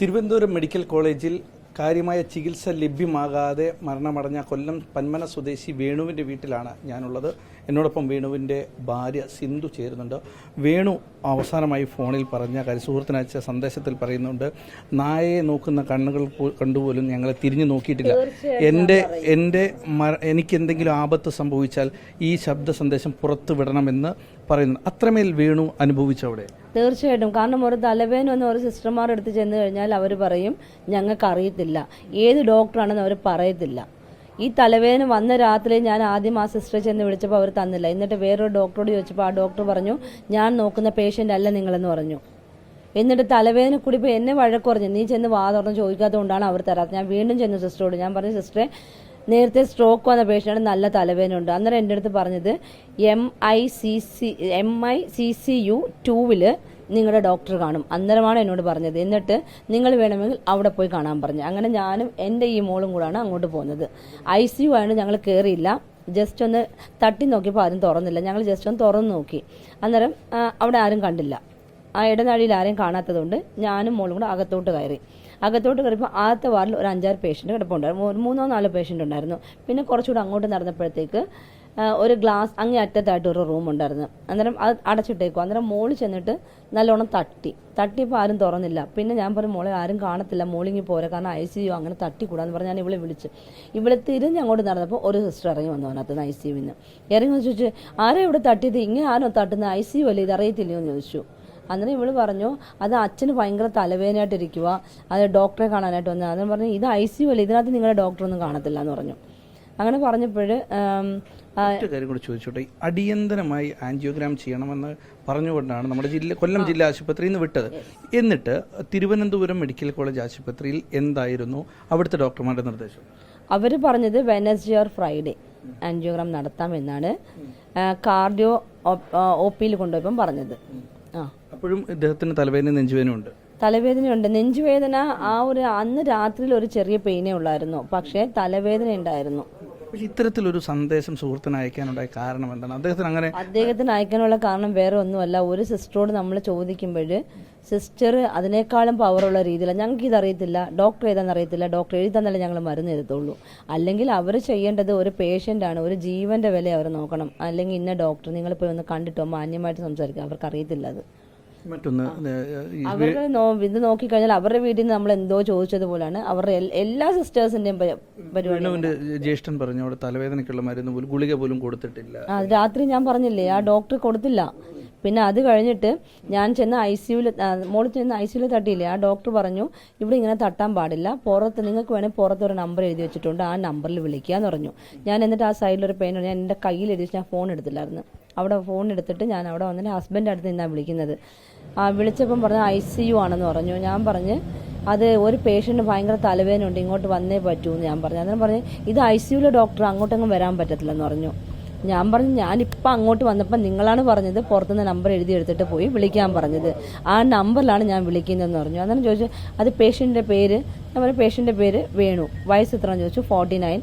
Thiruvananthapuram medical കോളേജിൽ കാര്യമായ ചികിത്സ ലഭ്യമാകാതെ മരണമടഞ്ഞ കൊല്ലം പന്മന സ്വദേശി വേണുവിന്റെ വീട്ടിലാണ് ഞാനുള്ളത്. എന്നോടൊപ്പം വേണുവിന്റെ ഭാര്യ സിന്ധു ചേരുന്നുണ്ട്. വേണു അവസാനമായി ഫോണിൽ പറഞ്ഞ കാര്യം സുഹൃത്തിനയച്ച സന്ദേശത്തിൽ പറയുന്നുണ്ട് നായയെ നോക്കുന്ന കണ്ണുകൾ കണ്ടുപോലും ഞങ്ങളെ തിരിഞ്ഞു നോക്കിയിട്ടില്ല. എന്റെ എന്റെ എനിക്ക് എന്തെങ്കിലും ആപത്ത് സംഭവിച്ചാൽ ഈ ശബ്ദ സന്ദേശം പുറത്തു വിടണമെന്ന് പറയുന്നു. അത്രമേൽ വേണു അനുഭവിച്ചവിടെ തീർച്ചയായിട്ടും. കാരണം ഒരു തലവേന വന്ന് ഒരു സിസ്റ്റർമാർ എടുത്ത് ചെന്ന് കഴിഞ്ഞാൽ അവർ പറയും ഞങ്ങൾക്ക് അറിയത്തില്ല ഏത് ഡോക്ടറാണെന്ന് അവർ പറയത്തില്ല. ഈ തലവേദന വന്ന രാത്രി ഞാൻ ആദ്യം ആ സിസ്റ്ററെ ചെന്ന് വിളിച്ചപ്പോൾ അവർ തന്നില്ല. എന്നിട്ട് വേറൊരു ഡോക്ടറോട് ചോദിച്ചപ്പോൾ ആ ഡോക്ടർ പറഞ്ഞു ഞാൻ നോക്കുന്ന പേഷ്യന്റ് അല്ല നിങ്ങളെന്ന് പറഞ്ഞു. എന്നിട്ട് തലവേദന കൂടി ഇപ്പോൾ എന്നെ വഴക്കുറഞ്ഞു നീ ചെന്ന് വാ തുറന്ന് ചോദിക്കാത്തതുകൊണ്ടാണ് അവർ തരാത്തത്. ഞാൻ വീണ്ടും ചെന്നു സിസ്റ്ററോട്. ഞാൻ പറഞ്ഞു സിസ്റ്ററെ നേരത്തെ സ്ട്രോക്ക് വന്ന പേഷ്യന്റ് നല്ല തലവേദന ഉണ്ട്. അന്നേരം എന്റെ അടുത്ത് പറഞ്ഞത് M I C C M I C C U ടൂവിൽ നിങ്ങളുടെ ഡോക്ടർ കാണും. അന്നേരമാണ് എന്നോട് പറഞ്ഞത്. എന്നിട്ട് നിങ്ങൾ വേണമെങ്കിൽ അവിടെ പോയി കാണാൻ പറഞ്ഞു. അങ്ങനെ ഞാനും എന്റെ ഈ മോളും കൂടാണ് അങ്ങോട്ട് പോകുന്നത്. ഐ സി യു ആണ് ഞങ്ങൾ കയറിയില്ല ജസ്റ്റ് ഒന്ന് തട്ടി നോക്കിയപ്പോൾ ആരും തുറന്നില്ല. ഞങ്ങൾ ജസ്റ്റ് ഒന്ന് തുറന്നു നോക്കി. അന്നേരം അവിടെ ആരും കണ്ടില്ല. ആ ഇടനാഴിയിൽ ആരെയും കാണാത്തതുകൊണ്ട് ഞാനും മോളും കൂടെ അകത്തോട്ട് കയറി. അകത്തോട്ട് കയറിയപ്പോൾ ആദ്യത്തെ വാർഡിൽ ഒരു അഞ്ചാറ് പേഷ്യന്റ് കിടപ്പുണ്ടായിരുന്നു ഒരു മൂന്നോ നാലോ പേഷ്യന്റ് ഉണ്ടായിരുന്നു. പിന്നെ കുറച്ചുകൂടെ അങ്ങോട്ട് നടന്നപ്പോഴത്തേക്ക് ഒരു ഗ്ലാസ് അങ്ങേ അറ്റത്തായിട്ട് ഒരു റൂം ഉണ്ടായിരുന്നു. അന്നേരം അത് അടച്ചിട്ടേക്കും അന്നേരം മോളിൽ ചെന്നിട്ട് നല്ലോണം തട്ടി. തട്ടിയപ്പോൾ ആരും തുറന്നില്ല. പിന്നെ ഞാൻ പറഞ്ഞു മോളെ ആരും കാണത്തില്ല. മോളിങ്ങി പോരെ. കാരണം ഐ സി യു അങ്ങനെ തട്ടിക്കൂടാന്ന് പറഞ്ഞ് ഞാൻ ഇവളെ വിളിച്ച്. ഇവളെ തിരിഞ്ഞ് അങ്ങോട്ട് നടന്നപ്പോൾ ഒരു സിസ്റ്റർ ഇറങ്ങി വന്നു അതിനകത്ത് ഐ സി യുവിന്ന് ഇറങ്ങി ചോദിച്ചു ആരാ ഇവിടെ തട്ടിയത്? ഇങ്ങനെ ആരോ തട്ടുന്നത് ഐ സി യു അല്ലേ? ഇത് അറിയത്തില്ലയോ എന്ന് ചോദിച്ചു. അന്നേരം ഇവൾ പറഞ്ഞു അത് അച്ഛന് ഭയങ്കര തലവേദനയായിട്ടിരിക്കുക അത് ഡോക്ടറെ കാണാനായിട്ട് വന്നത്. അന്നേരം പറഞ്ഞു ഇത് ഐ സി യു അല്ലേ? ഇതിനകത്ത് നിങ്ങളുടെ ഡോക്ടറൊന്നും കാണത്തില്ല എന്ന് പറഞ്ഞു. അങ്ങനെ പറഞ്ഞപ്പോൾ ഒറ്റ കാര്യം കൂടി ചോദിച്ചോട്ടെ. അടിയന്തരമായി ആൻജിയോഗ്രാം ചെയ്യണമെന്ന് പറഞ്ഞുകൊണ്ടാണ് നമ്മുടെ ജില്ല കൊല്ലം ജില്ലാ ആശുപത്രിയിൽ നിന്ന് വിട്ടത്. എന്നിട്ട് തിരുവനന്തപുരം മെഡിക്കൽ കോളേജ് ആശുപത്രിയിൽ എന്തായിരുന്നു? അവിടുത്തെ ഡോക്ടർമാരുടെ നിർദ്ദേശം. അവർ പറഞ്ഞത് വെനസ്ഡേ ഓർ ഫ്രൈഡേ ആൻജിയോഗ്രാം നടത്താം എന്നാണ് കാർഡിയോ ഒ പിയിൽ കൊണ്ടുപോയപ്പം പറഞ്ഞത്. ആ. അപ്പോഴും ഇദ്ദേഹത്തിന് തലവേദന നെഞ്ചുവേദന ഉണ്ട്. തലവേദനയുണ്ട് നെഞ്ചുവേദന ആ ഒരു അന്ന് രാത്രിയിൽ ഒരു ചെറിയ പെയിനേ ഉള്ളായിരുന്നു. പക്ഷേ തലവേദന ഉണ്ടായിരുന്നു. ഇത്തരത്തിലൊരു സന്ദേശം സുഹൃത്തിന് അയക്കാനുണ്ടായ കാരണം എന്താണ്? അദ്ദേഹത്തിന് അങ്ങനെ അദ്ദേഹത്തിന് അയക്കാനുള്ള കാരണം വേറെ ഒന്നുമല്ല. ഒരു സിസ്റ്ററോട് നമ്മൾ ചോദിക്കുമ്പോൾ സിസ്റ്റർ അതിനേക്കാളും പവറുള്ള രീതിയിലാണ് ഞങ്ങൾക്ക് ഇതറിയത്തില്ല. ഡോക്ടർ ഏതാണെന്ന് അറിയത്തില്ല. ഡോക്ടർ എഴുതി തന്നല്ലേ ഞങ്ങൾ മരുന്ന് എഴുതത്തുള്ളൂ. അല്ലെങ്കിൽ അവർ ചെയ്യേണ്ടത് ഒരു പേഷ്യന്റ് ആണ്. ഒരു ജീവന്റെ വില അവർ നോക്കണം. അല്ലെങ്കിൽ ഇന്ന ഡോക്ടർ നിങ്ങൾ പോയി ഒന്ന് കണ്ടിട്ടോ മാന്യമായിട്ട് സംസാരിക്കുക അവർക്ക് അറിയത്തില്ല അത്. മറ്റൊന്ന് അവരുടെ ഇത് നോക്കിക്കഴിഞ്ഞാൽ അവരുടെ വീട്ടിൽ നിന്ന് നമ്മൾ എന്തോ ചോദിച്ചതുപോലാണ് അവരുടെ എല്ലാ സിസ്റ്റേഴ്സിന്റെയും പരിപാടി ജ്യേഷ്ഠൻ പറഞ്ഞു അവിടെ തലവേദനയ്ക്കുള്ള മരുന്ന് പോലും ഗുളിക പോലും കൊടുത്തിട്ടില്ല. രാത്രി ഞാൻ പറഞ്ഞില്ലേ ആ ഡോക്ടർ കൊടുത്തില്ല. പിന്നെ അത് കഴിഞ്ഞിട്ട് ഞാൻ ചെന്ന് ഐ സിയുവിൽ മോൾ ചെന്ന് ഐ സിയുവിൽ തട്ടിയില്ലേ ആ ഡോക്ടർ പറഞ്ഞു ഇവിടെ ഇങ്ങനെ തട്ടാൻ പാടില്ല പുറത്ത് നിങ്ങൾക്ക് വേണേൽ പുറത്ത് ഒരു നമ്പർ എഴുതി വെച്ചിട്ടുണ്ട് ആ നമ്പറിൽ വിളിക്കുക എന്ന് പറഞ്ഞു. ഞാൻ എന്നിട്ട് ആ സൈഡിൽ ഒരു പെയിൻ ഞാൻ എന്റെ കയ്യിൽ എഴുതി ഞാൻ ഫോൺ എടുത്തില്ലായിരുന്നു. അവിടെ ഫോൺ എടുത്തിട്ട് ഞാൻ അവിടെ വന്നിട്ട് ഹസ്ബൻഡ് അടുത്ത് നിന്നാണ് വിളിക്കുന്നത്. ആ വിളിച്ചപ്പം പറഞ്ഞു ഐ സി യു ആണെന്ന് പറഞ്ഞു. ഞാൻ പറഞ്ഞ് അത് ഒരു പേഷ്യന്റ് ഭയങ്കര തലവേദന ഉണ്ട് ഇങ്ങോട്ട് വന്നേ പറ്റൂ എന്ന് ഞാൻ പറഞ്ഞു. അന്നേരം പറഞ്ഞ് ഇത് ഐ സി യുവിലെ ഡോക്ടർ അങ്ങോട്ടങ്ങും വരാൻ പറ്റത്തില്ലെന്ന് പറഞ്ഞു. ഞാൻ പറഞ്ഞു ഞാനിപ്പോൾ അങ്ങോട്ട് വന്നപ്പോൾ നിങ്ങളാണ് പറഞ്ഞത് പുറത്തുനിന്ന് നമ്പർ എഴുതി എടുത്തിട്ട് പോയി വിളിക്കാൻ പറഞ്ഞത്. ആ നമ്പറിലാണ് ഞാൻ വിളിക്കുന്നതെന്ന് പറഞ്ഞു. അന്നേരം ചോദിച്ചു അത് പേഷ്യന്റെ പേര്? പറഞ്ഞു പേഷ്യന്റെ പേര് വേണു. വയസ്സ് എത്രയാണെന്ന് ചോദിച്ചു forty nine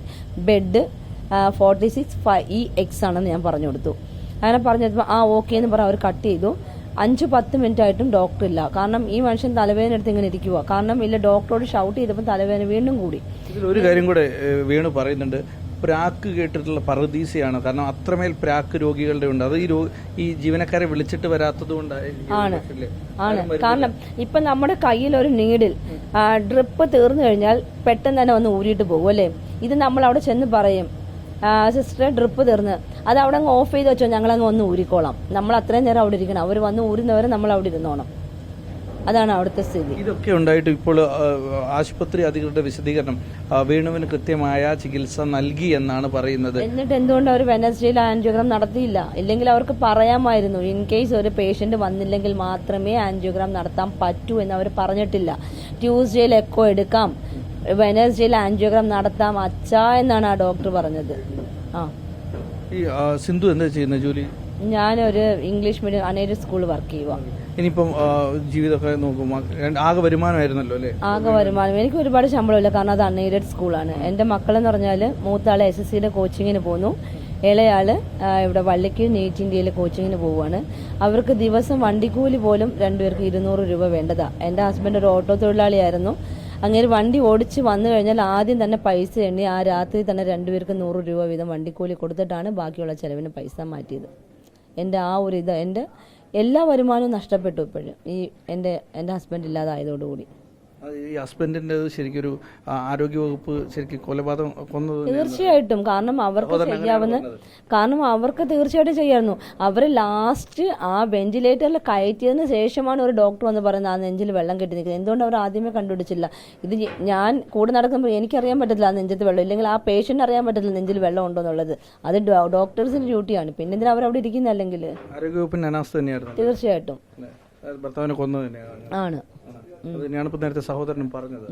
bed forty six five E X ആണെന്ന് ഞാൻ പറഞ്ഞു കൊടുത്തു. അങ്ങനെ പറഞ്ഞപ്പോൾ ആ ഓക്കെ എന്ന് പറഞ്ഞ് അവർ കട്ട് ചെയ്തു. അഞ്ച് പത്ത് മിനിറ്റ് ആയിട്ടും ഡോക്ടർ ഇല്ല. കാരണം ഈ മനുഷ്യൻ തലവേദന എടുത്ത് ഇങ്ങനെ ഇരിക്കുക കാരണം ഇല്ല ഡോക്ടറോട് ഷൗട്ട് ചെയ്തപ്പോൾ തലവേദന വീണ്ടും കൂടി. ഒരു കാര്യം കൂടെ വീണു പറയുന്നുണ്ട്. പ്രാക്ക് കേട്ടിട്ടുള്ള പറുദീസയാണ്. കാരണം അത്രമേൽ പ്രാക്ക് രോഗികളുടെ ഉണ്ട്. അത് ഈ ഈ ജീവനക്കാരെ വിളിച്ചിട്ട് വരാത്തത് ആണ്. ആണ്. കാരണം ഇപ്പൊ നമ്മുടെ കയ്യിൽ ഒരു നീഡിൽ ഡ്രിപ്പ് തീർന്നു കഴിഞ്ഞാൽ പെട്ടെന്ന് തന്നെ വന്ന് ഊരിയിട്ട് പോകും അല്ലേ? ഇത് നമ്മൾ അവിടെ ചെന്ന് പറയും. സിസ്റ്റർ ഡ്രിപ്പ് തീർന്ന്. അത് അവിടെ അങ്ങ് ഓഫ് ചെയ്ത് വെച്ചോ ഞങ്ങൾ അങ്ങ് വന്ന് ഊരിക്കോളാം. നമ്മൾ അത്രയും നേരം അവിടെ ഇരിക്കണം. അവർ വന്ന് ഊരുന്നവരെ നമ്മൾ അവിടെ ഇരുന്നോണം. അതാണ് അവിടുത്തെ സ്ഥിതി. ഇതൊക്കെ ഉണ്ടായിട്ട് ഇപ്പോൾ ആശുപത്രി അധികൃതരുടെ വിശദീകരണം വേണുവിന് കൃത്യമായ ചികിത്സ നൽകി എന്നാണ് പറയുന്നത്. എന്നിട്ട് എന്തുകൊണ്ട് അവർ വെനസ്ഡേയിൽ ആൻജിയോഗ്രാം നടത്തിയില്ല? ഇല്ലെങ്കിൽ അവർക്ക് പറയാമായിരുന്നു ഇൻ കേസ് ഒരു പേഷ്യന്റ് വന്നില്ലെങ്കിൽ മാത്രമേ ആൻജിയോഗ്രാം നടത്താൻ പറ്റൂ എന്ന് അവർ പറഞ്ഞിട്ടില്ല. ട്യൂസ്ഡേയിൽ എക്കോ എടുക്കാം. വെനസ്ഡേയിൽ ആൻജിയോഗ്രാം നടത്താം അച്ഛാ എന്നാണ് ആ ഡോക്ടർ പറഞ്ഞത്. ആ. ഈ സിന്ധു എന്താ ചെയ്യുന്ന ജോലി? ഞാനൊരു ഇംഗ്ലീഷ് മീഡിയം അനേര് സ്കൂളിൽ വർക്ക് ചെയ്യുക ഇനിയിപ്പം ജീവിതമൊക്കെ നോക്കും ആകെ വരുമാനമായിരുന്നല്ലോ അല്ലേ? ആകെ വരുമാനം. എനിക്ക് ഒരുപാട് ശമ്പളമില്ല കാരണം അത് അൺഎയ്ഡഡ് സ്കൂളാണ്. എന്റെ മക്കളെന്ന് പറഞ്ഞാൽ മൂത്താൾ എസ് എസ് സിയുടെ കോച്ചിങ്ങിന് പോന്നു. ഇളയാൾ ഇവിടെ വള്ളിക്ക് നീറ്റ് ഇന്ത്യയിൽ കോച്ചിങ്ങിന് പോവുകയാണ് അവർക്ക് ദിവസം വണ്ടിക്കൂലി പോലും രണ്ടുപേർക്ക് ഇരുന്നൂറ് രൂപ വേണ്ടതാ. എന്റെ ഹസ്ബൻഡ് ഒരു ഓട്ടോ തൊഴിലാളിയായിരുന്നു. അങ്ങനെ വണ്ടി ഓടിച്ച് വന്നു കഴിഞ്ഞാൽ ആദ്യം തന്നെ പൈസ എണ്ണി ആ രാത്രി തന്നെ രണ്ടുപേർക്ക് നൂറ് രൂപ വീതം വണ്ടിക്കൂലി കൊടുത്തിട്ടാണ് ബാക്കിയുള്ള ചിലവിന് പൈസ മാറ്റിയത്. എന്റെ ആ ഒരു ഇത് എന്റെ എല്ലാ വരുമാനവും നഷ്ടപ്പെട്ടു ഇപ്പോഴും. ഈ എന്റെ എന്റെ ഹസ്ബൻഡ് ഇല്ലാതായതോടുകൂടി. ഈ ഹസ്ബൻഡിന്റെ ശരിക്കൊരു ആരോഗ്യവകുപ്പ് ശരിക്കും കൊലപാതകം കൊന്നത് തീർച്ചയായിട്ടും. കാരണം അവർക്ക് ചെയ്യാവുന്ന കാരണം അവർക്ക് തീർച്ചയായിട്ടും ചെയ്യായിരുന്നു. അവർ ലാസ്റ്റ് ആ വെന്റിലേറ്ററിൽ കയറ്റിയതിന് ശേഷമാണ് ഒരു ഡോക്ടർ വന്ന് പറയുന്നത് ആ നെഞ്ചിൽ വെള്ളം കെട്ടി നിൽക്കുന്നത് എന്തുകൊണ്ട് അവർ ആദ്യമേ കണ്ടുപിടിച്ചില്ല? ഇത് ഞാൻ കൂടെ നടക്കുമ്പോൾ എനിക്കറിയാൻ പറ്റത്തില്ല ആ നെഞ്ചത്ത് വെള്ളം ഇല്ലെങ്കിൽ ആ പേഷ്യന്റ് അറിയാൻ പറ്റത്തില്ല നെഞ്ചിൽ വെള്ളം ഉണ്ടോ എന്നുള്ളത്. അത് ഡോക്ടേഴ്സിന്റെ ഡ്യൂട്ടിയാണ് പിന്നെ എന്തിനാ അവർ അവിടെ ഇരിക്കുന്നില്ലെങ്കിൽ തീർച്ചയായിട്ടും. ആണ്. തന്നെയാണ് ഇപ്പൊ നേരത്തെ സഹോദരനും പറഞ്ഞത്.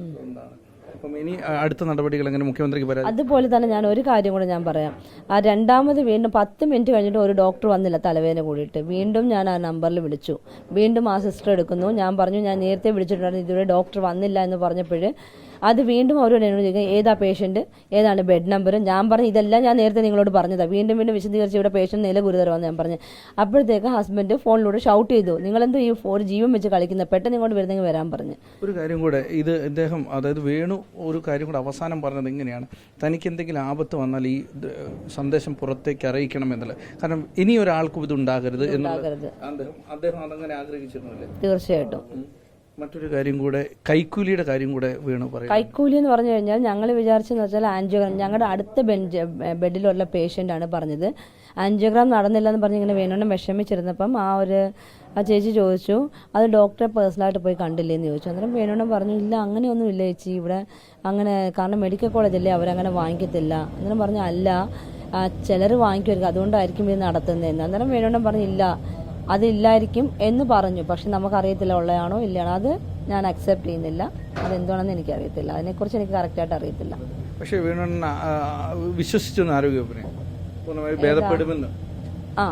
ഇനി അടുത്ത നടപടികൾ എങ്ങനെ മുഖ്യമന്ത്രിക്ക് പരാതി അതുപോലെ തന്നെ ഞാൻ ഒരു കാര്യം കൂടെ ഞാൻ പറയാം. ആ രണ്ടാമത് വീണ്ടും പത്ത് മിനിറ്റ് കഴിഞ്ഞിട്ട് ഒരു ഡോക്ടർ വന്നില്ല തലവേദന കൂടിയിട്ട്. വീണ്ടും ഞാൻ ആ നമ്പറിൽ വിളിച്ചു. വീണ്ടും ആ സിസ്റ്റർ എടുക്കുന്നു. ഞാൻ പറഞ്ഞു ഞാൻ നേരത്തെ വിളിച്ചിട്ടുണ്ടായിരുന്നു ഇതുവരെ ഡോക്ടർ വന്നില്ല എന്ന് പറഞ്ഞപ്പോൾ അത് വീണ്ടും അവരോട് എന്നോട് ചോദിക്കുക ഏതാ പേഷ്യന്റ് ഏതാണ് ബെഡ് നമ്പർ ഞാൻ പറഞ്ഞു ഇതെല്ലാം ഞാൻ നേരത്തെ നിങ്ങളോട് പറഞ്ഞതാണ് വീണ്ടും വീണ്ടും വിശദീകരിച്ച് ഇവിടെ പേഷ്യന്റ് നില ഗുരുതരമാണെന്ന് ഞാൻ പറഞ്ഞു. അപ്പോഴത്തേക്ക് ഹസ്ബൻഡ് ഫോണിലൂടെ ഷൗട്ട് ചെയ്തു നിങ്ങളെന്തോ ഈ ഒരു ജീവൻ വെച്ച് കളിക്കുന്ന പെട്ടെന്ന് ഇങ്ങോട്ട് വരുന്നെങ്കിൽ വരാൻ പറഞ്ഞു. ഒരു കാര്യം കൂടെ ഇത് അദ്ദേഹം അതായത് വേണു ഒരു കാര്യം കൂടെ അവസാനം പറഞ്ഞത് ഇങ്ങനെയാണ്. തനിക്ക് എന്തെങ്കിലും ആപത്ത് വന്നാൽ ഈ സന്ദേശം പുറത്തേക്ക് അറിയിക്കണം എന്നുള്ളത്. കാരണം ഇനി ഒരാൾക്കും ഇത് ഉണ്ടാകരുത് എന്നുള്ളത് അദ്ദേഹം അദ്ദേഹം അതങ്ങനെ ആഗ്രഹിച്ചിരുന്നില്ലേ. തീർച്ചയായിട്ടും. മറ്റൊരു കാര്യം കൂടെ കൈക്കൂലിയുടെ കാര്യം കൂടെ വീണു പറയും കൈക്കൂലി എന്ന് പറഞ്ഞു കഴിഞ്ഞാൽ ഞങ്ങൾ വിചാരിച്ചെന്ന് വെച്ചാൽ ആൻജിയോഗ്രാം ഞങ്ങളുടെ അടുത്ത ബെഞ്ച് ബെഡിലുള്ള പേഷ്യന്റ് ആണ് പറഞ്ഞത്. ആൻജിയോഗ്രാം നടന്നില്ല എന്ന് പറഞ്ഞ് ഇങ്ങനെ വേണമെന്ന് വിഷമിച്ചിരുന്നപ്പം ആ ഒരു ആ ചേച്ചി ചോദിച്ചു അത് ഡോക്ടറെ പേഴ്സണലായിട്ട് പോയി കണ്ടില്ലേന്ന് ചോദിച്ചു. അന്നേരം വേണോണം പറഞ്ഞു ഇല്ല അങ്ങനെയൊന്നും ഇല്ല ചേച്ചി ഇവിടെ അങ്ങനെ കാരണം മെഡിക്കൽ കോളേജല്ലേ അവരങ്ങനെ വാങ്ങിക്കത്തില്ല. അന്നേരം പറഞ്ഞു അല്ല ചിലർ വാങ്ങിക്കുമായിരിക്കും അതുകൊണ്ടായിരിക്കും ഇത് നടത്തുന്നതെന്ന്. അന്നേരം വേണോണം പറഞ്ഞു ഇല്ല അതില്ലായിരിക്കും എന്ന് പറഞ്ഞു. പക്ഷെ നമുക്കറിയത്തില്ല ഉള്ളതാണോ ഇല്ലയാണോ. അത് ഞാൻ അക്സെപ്റ്റ് ചെയ്യുന്നില്ല. അതെന്താണെന്ന് എനിക്കറിയത്തില്ല. അതിനെക്കുറിച്ച് എനിക്ക് കറക്റ്റായിട്ട് അറിയത്തില്ല. പക്ഷേ വേണു വിശ്വസിച്ചു ആരോഗ്യവകുപ്പിനെ ഭേദപ്പെടുമെന്ന്. ആ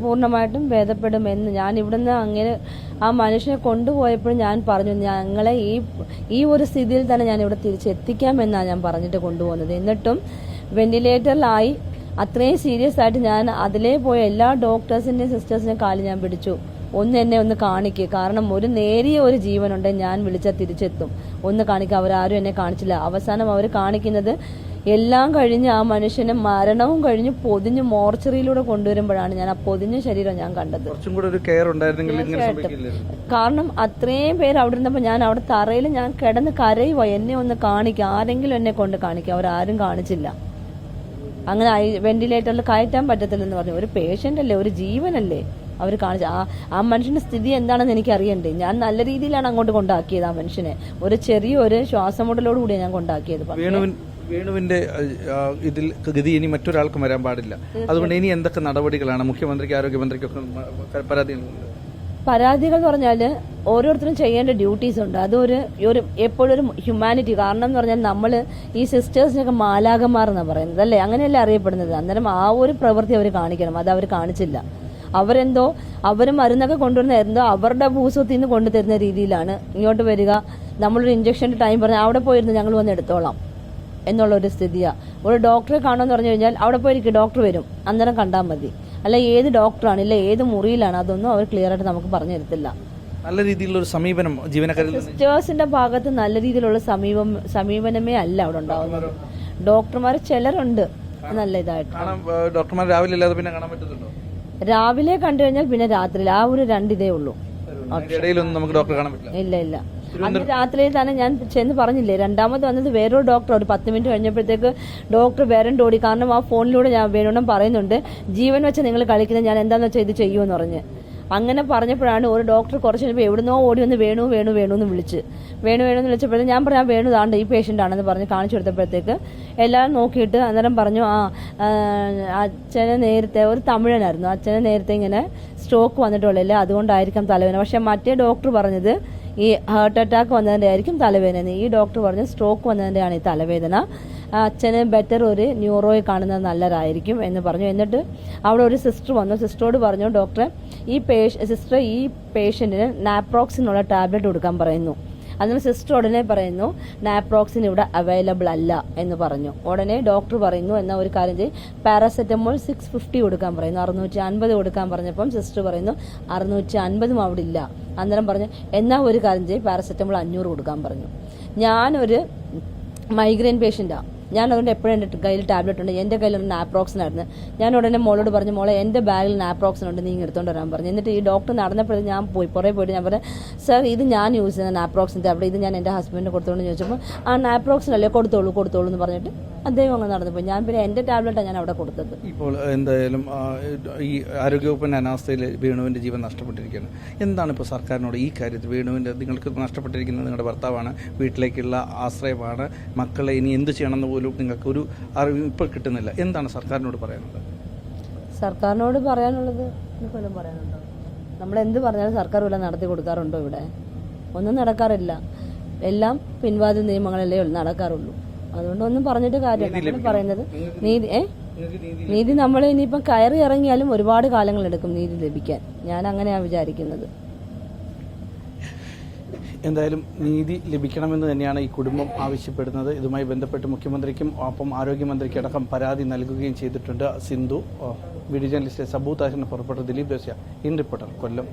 പൂർണമായിട്ടും ഭേദപ്പെടുമെന്ന്. ഞാൻ ഇവിടുന്ന് അങ്ങനെ ആ മനുഷ്യനെ കൊണ്ടുപോയപ്പോഴും ഞാൻ പറഞ്ഞു ഞങ്ങളെ ഈ ഈ ഒരു സ്ഥിതിയിൽ തന്നെ ഞാൻ ഇവിടെ തിരിച്ചെത്തിക്കാമെന്നാണ് ഞാൻ പറഞ്ഞിട്ട് കൊണ്ടുപോകുന്നത്. എന്നിട്ടും വെന്റിലേറ്ററിലായി അത്രയും സീരിയസ് ആയിട്ട് ഞാൻ അതിലേ പോയ എല്ലാ ഡോക്ടേഴ്സിന്റെയും സിസ്റ്റേഴ്സിന്റെയും കാൽ ഞാൻ പിടിച്ചു. ഒന്ന് എന്നെ ഒന്ന് കാണിക്കുക കാരണം ഒരു നേരിയ ഒരു ജീവനുണ്ട് ഞാൻ വിളിച്ചാൽ തിരിച്ചെത്തും. ഒന്ന് കാണിക്കുക അവരാരും എന്നെ കാണിച്ചില്ല. അവസാനം അവർ കാണിക്കുന്നത് എല്ലാം കഴിഞ്ഞ് ആ മനുഷ്യനെ മരണവും കഴിഞ്ഞ് പൊതിഞ്ഞ് മോർച്ചറിയിലൂടെ കൊണ്ടുവരുമ്പോഴാണ് ഞാൻ ആ പൊതിഞ്ഞ ശരീരം ഞാൻ കണ്ടത്. കാരണം അത്രയും പേര് അവിടെ ഇരുന്നപ്പോൾ ഞാൻ അവിടെ തറയിൽ ഞാൻ കിടന്ന് കരയുവോ. എന്നെ ഒന്ന് കാണിക്കുക ആരെങ്കിലും എന്നെ കൊണ്ട് കാണിക്കുക അവരാരും കാണിച്ചില്ല. അങ്ങനെ വെന്റിലേറ്ററിൽ കയറ്റാൻ പറ്റത്തില്ലെന്ന് പറഞ്ഞു. ഒരു പേഷ്യന്റ് അല്ലേ ഒരു ജീവനല്ലേ അവർ കാണിച്ച ആ ആ മനുഷ്യന്റെ സ്ഥിതി എന്താണെന്ന് എനിക്ക് അറിയണ്ടേ ഞാൻ നല്ല രീതിയിലാണ് അങ്ങോട്ട് കൊണ്ടാക്കിയത് ആ മനുഷ്യനെ. ഒരു ചെറിയൊരു ശ്വാസമുട്ടലോട് കൂടിയാണ് ഞാൻ കൊണ്ടാക്കിയത് വേണുവിൻ വേണുവിന്റെ ഇതിൽ ഗതി ഇനി മറ്റൊരാൾക്കും വരാൻ പാടില്ല. അതുകൊണ്ട് ഇനി എന്തൊക്കെ നടപടികളാണ്? മുഖ്യമന്ത്രിക്ക് ആരോഗ്യമന്ത്രിക്കൊക്കെ പരാതി നൽകുന്നത്? പരാതികൾ എന്ന് പറഞ്ഞാൽ ഓരോരുത്തരും ചെയ്യേണ്ട ഡ്യൂട്ടീസ് ഉണ്ട്. അതൊരു ഒരു എപ്പോഴും ഒരു ഹ്യൂമാനിറ്റി കാരണം എന്ന് പറഞ്ഞാൽ നമ്മൾ ഈ സിസ്റ്റേഴ്സിനൊക്കെ മാലാകന്മാർ എന്നാണ് പറയുന്നത് അല്ലേ? അങ്ങനെയല്ല അറിയപ്പെടുന്നത്. അന്നേരം ആ ഒരു പ്രവൃത്തി അവർ കാണിക്കണം. അത് അവർ കാണിച്ചില്ല. അവരെന്തോ അവർ മരുന്നൊക്കെ കൊണ്ടുവരുന്ന എന്തോ അവരുടെ ഭൂസ്വത്തിൽ നിന്ന് കൊണ്ടുതരുന്ന രീതിയിലാണ് ഇങ്ങോട്ട് വരിക. നമ്മളൊരു ഇഞ്ചക്ഷന്റെ ടൈം പറഞ്ഞാൽ അവിടെ പോയിരുന്ന് ഞങ്ങൾ വന്ന് എടുത്തോളാം എന്നുള്ള ഒരു സ്ഥിതിയാണ് ഒരു ഡോക്ടറെ കാണുമെന്ന് പറഞ്ഞു കഴിഞ്ഞാൽ അവിടെ പോയിരിക്കും ഡോക്ടർ വരും. അന്നേരം കണ്ടാൽ മതി. അല്ല ഏത് ഡോക്ടറാണ് ഇല്ല ഏത് മുറിയിലാണ് അതൊന്നും അവർ ക്ലിയർ ആയിട്ട് നമുക്ക് പറഞ്ഞു തരത്തില്ല. നല്ല രീതിയിലുള്ള ഒരു സമീപനം ജീവനക്കാരിൽ സിസ്റ്റേഴ്സിന്റെ ഭാഗത്ത് നല്ല രീതിയിലുള്ള സമീപം സമീപനമേ അല്ല അവിടെ ഉണ്ടാവുന്നത്. ഡോക്ടർമാർ ചിലരുണ്ട്. നല്ല ഇതായിട്ട്. ഡോക്ടർമാർ രാവിലെ ഇല്ലാതെ പിന്നെ കാണാൻ പറ്റുന്നുണ്ടോ രാവിലെ കണ്ടു കഴിഞ്ഞാൽ പിന്നെ രാത്രിയിൽ ആ ഒരു രണ്ടിതേ ഉള്ളൂ. ഇടയിലൊന്നും നമുക്ക് ഡോക്ടറെ കാണാൻ പറ്റില്ല. ഇല്ല ഇല്ല. അന്ന് രാത്രിയിൽ തന്നെ ഞാൻ ചെന്ന് പറഞ്ഞില്ലേ രണ്ടാമത് വന്നത് വേറൊരു ഡോക്ടർ ഒരു പത്ത് മിനിറ്റ് കഴിഞ്ഞപ്പോഴത്തേക്ക് ഡോക്ടർ വേറെ ഓടി. കാരണം ആ ഫോണിലൂടെ ഞാൻ വേണമെന്നും പറയുന്നുണ്ട് ജീവൻ വെച്ച് നിങ്ങൾ കളിക്കുന്നത് ഞാൻ എന്താന്ന് വെച്ചാൽ ഇത് ചെയ്യുമെന്ന് പറഞ്ഞ്. അങ്ങനെ പറഞ്ഞപ്പോഴാണ് ഒരു ഡോക്ടർ കുറച്ച് കഴിഞ്ഞപ്പോൾ എവിടുന്നോ ഓടി വന്ന് വേണു വേണു വേണു എന്ന് വിളിച്ച്. വേണു വേണു എന്ന് വിളിച്ചപ്പോഴത്തേക്ക് ഞാൻ പറഞ്ഞു ആ വേണു താണ്ട് ഈ പേഷ്യന്റ് ആണെന്ന് പറഞ്ഞ് കാണിച്ചു കൊടുത്തപ്പോഴത്തേക്ക് എല്ലാവരും നോക്കിയിട്ട് അന്നേരം പറഞ്ഞു ആ അച്ഛനെ നേരത്തെ ഒരു തമിഴനായിരുന്നു. അച്ഛനെ നേരത്തെ ഇങ്ങനെ സ്ട്രോക്ക് വന്നിട്ടുള്ളല്ലേ അതുകൊണ്ടായിരിക്കാം തലവേദന. പക്ഷെ മറ്റേ ഡോക്ടർ പറഞ്ഞത് ഈ ഹാർട്ട് അറ്റാക്ക് വന്നതിന്റെ ആയിരിക്കും തലവേദന. ഈ ഡോക്ടർ പറഞ്ഞു സ്ട്രോക്ക് വന്നതിന്റെയാണ് ഈ തലവേദന. അച്ഛന് ബെറ്റർ ഒരു ന്യൂറോയെ കാണുന്നത് നല്ലതായിരിക്കും എന്ന് പറഞ്ഞു. എന്നിട്ട് അവിടെ ഒരു സിസ്റ്റർ വന്നു. സിസ്റ്ററോട് പറഞ്ഞു ഡോക്ടറെ ഈ പേഷ സിസ്റ്റർ ഈ പേഷ്യന്റിന് നാപ്രോക്സിനുള്ള ടാബ്ലറ്റ് കൊടുക്കാൻ പറയുന്നു. അതിന് സിസ്റ്റർ ഉടനെ പറയുന്നു നാപ്രോക്സിൻ ഇവിടെ അവൈലബിൾ അല്ല എന്ന് പറഞ്ഞു. ഉടനെ ഡോക്ടർ പറയുന്നു എന്നാൽ ഒരു കാര്യം ചെയ്യും പാരാസെറ്റമോൾ സിക്സ് ഫിഫ്റ്റി കൊടുക്കാൻ പറയുന്നു അറുന്നൂറ്റി അൻപത് കൊടുക്കാൻ പറഞ്ഞപ്പം സിസ്റ്റർ പറയുന്നു അറുന്നൂറ്റി അൻപതും അവിടെ ഇല്ല. അന്നേരം പറഞ്ഞു എന്നാൽ ഒരു കാര്യം ചെയ്യും പാരസെറ്റമോൾ അഞ്ഞൂറ് കൊടുക്കാൻ പറഞ്ഞു. ഞാനൊരു മൈഗ്രെയിൻ പേഷ്യന്റാണ് ഞാൻ അതുകൊണ്ട് എപ്പോഴും എന്റെ കയ്യിൽ ടാബ്ലറ്റ് ഉണ്ട്. എന്റെ കയ്യിലൊരു ആയിരുന്നു. ഞാൻ ഉടനെ മോളോട് പറഞ്ഞു മോളെ എന്റെ ബാഗിൽ നാപ്രോക്സിൻ ഉണ്ട് നീ എടുത്തുകൊണ്ട് വരാൻ പറഞ്ഞു. എന്നിട്ട് ഈ ഡോക്ടർ നടന്നപ്പോഴും ഞാൻ പോയി പുറകെ പോയിട്ട് ഞാൻ പറഞ്ഞു സർ ഇത് ഞാൻ യൂസ് ചെയ്യുന്ന നാപ്രോക്സിന്റെ അവിടെ ഇത് ഞാൻ എന്റെ ഹസ്ബൻഡിന് എന്ന് ചോദിച്ചപ്പോൾ ആ നാപ്രോക്സിൻ അല്ലേ കൊടുത്തോളൂ കൊടുത്തോളൂ എന്ന് പറഞ്ഞിട്ട് അദ്ദേഹം അങ്ങ് നടന്നു പോയി. ഞാൻ പിന്നെ എന്റെ ടാബ്ലറ്റാണ് ഞാൻ അവിടെ കൊടുത്തത്. ഇപ്പോൾ എന്തായാലും ഈ ആരോഗ്യവകുപ്പിന്റെ അനാസ്ഥയിൽ വേണുവിന്റെ ജീവൻ നഷ്ടപ്പെട്ടിരിക്കുകയാണ്. എന്താണ് ഇപ്പോൾ സർക്കാരിനോട് ഈ കാര്യത്തിൽ? വേണുവിന്റെ നിങ്ങൾക്ക് നഷ്ടപ്പെട്ടിരിക്കുന്നത് നിങ്ങളുടെ ഭർത്താവാണ് വീട്ടിലേക്കുള്ള ആശ്രയമാണ് മക്കളെ ഇനി എന്ത് ചെയ്യണമെന്ന് പോലും നിങ്ങൾക്ക് ഒരു അറിവ് ഇപ്പോൾ കിട്ടുന്നില്ല. എന്താണ് സർക്കാരിനോട് പറയാനുള്ളത്? സർക്കാരിനോട് പറയാനുള്ളത് പറയാനുണ്ടോ? നമ്മൾ എന്ത് പറഞ്ഞാലും സർക്കാർ വല്ല നടത്തി കൊടുക്കാറുണ്ടോ ഇവിടെ? ഒന്നും നടക്കാറില്ല. എല്ലാം പിൻവാതിൽ നിയമങ്ങളല്ലേ നടക്കാറുള്ളൂ. അതുകൊണ്ട് ഒന്നും പറഞ്ഞിട്ട് കാര്യമില്ല. പറയുന്നത് നീതി ഏ? നീതി നമ്മൾ ഇനിയിപ്പം കയറി ഇറങ്ങിയാലും ഒരുപാട് കാലങ്ങൾ എടുക്കും നീതി ലഭിക്കാൻ. ഞാൻ അങ്ങനെയാണ് വിചാരിക്കുന്നത്. എന്തായാലും നീതി ലഭിക്കണമെന്ന് തന്നെയാണ് ഈ കുടുംബം ആവശ്യപ്പെടുന്നത്. ഇതുമായി ബന്ധപ്പെട്ട് മുഖ്യമന്ത്രിക്കും ഒപ്പം ആരോഗ്യമന്ത്രിക്കും അടക്കം പരാതി നൽകുകയും ചെയ്തിട്ടുണ്ട് സിന്ധു. വീഡിയോ ജേർണലിസ്റ്റ് സബൂ പുറപ്പെട്ട ദിലീപ് ദോശ ഇൻ റിപ്പോർട്ടർ കൊല്ലം.